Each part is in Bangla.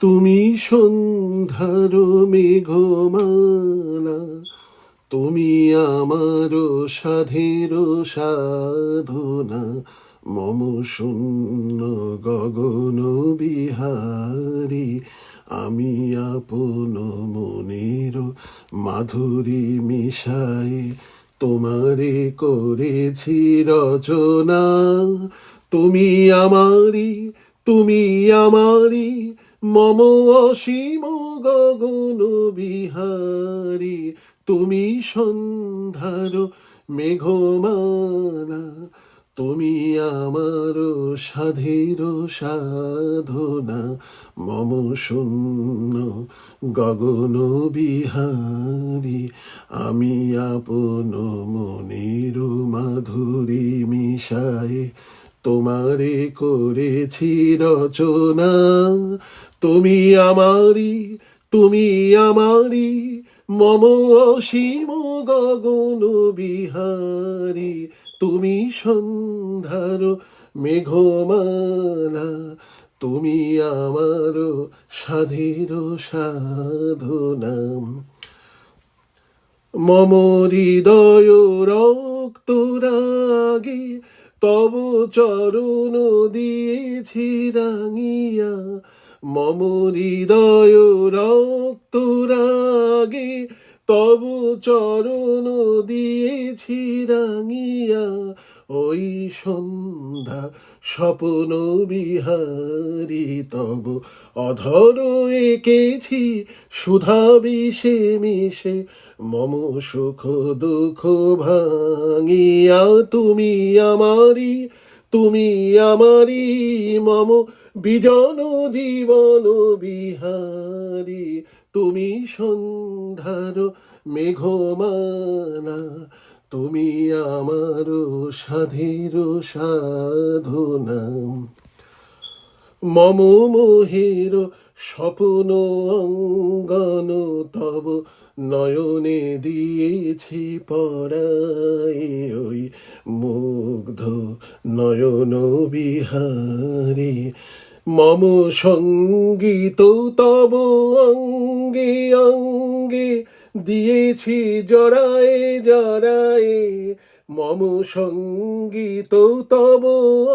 তুমি সন্ধ্যার মেঘমালা, তুমি আমার সাধের সাধনা, মম শূন্য গগন বিহারী, আমি আপন মনের মাধুরী মিশাই, তোমারে করেছি রচনা, তুমি আমারি তুমি আমারি মম অসীম গগন বিহারী, তুমি সন্ধ্যার মেঘমালা, তুমি আমার সাধের সাধনা। মম শূন্য গগন বিহারী, আমি আপন মনের মাধুরী মিশায় তোমারে করেছি রচনা। তুমি আমারি তুমি আমারি মম অসীম গগন বিহারী। তুমি সন্ধ্যার মেঘমালা, তুমি আমার সাধের সাধনা। মম হৃদয় রক্ত রাগে তব চরণ দিয়েছি রাঙিয়া মম হৃদয় রক্ত রাগে। তব চরণ দিয়েছি রাঙিয়া ওই সন্ধ্যা স্বপ্ন বিহারি তব। অধর এঁকেছি সুধা বিষে মিশে, মম সুখ দুঃখ ভাঙিয়া তুমি আমারি তুমি আমারি মম বিজন জীবন বিহারি। তুমি সন্ধ্যার মেঘমালা তুমি আমার সাধের সাধনা মম মোহের স্বপ্ন অঙ্গন তব নয়নে দিয়েছি পড়াই ওই মুগ্ধ নয়ন বিহারী। মম সংগীত তব অঙ্গে অঙ্গে দিয়েছি জড়ায়ে জড়ায়ে, মম সংগীত তব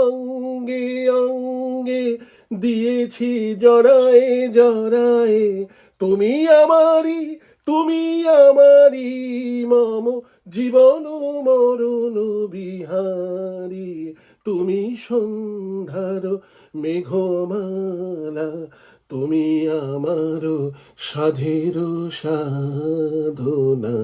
অঙ্গে অঙ্গে। দিয়েছি জড়ায়ে জড়ায়ে, তুমি আমারি তুমি আমারি মম জীবন মরণ বিহারী। তুমি সন্ধ্যার মেঘমালা, তুমি আমার সাধের সাধনা।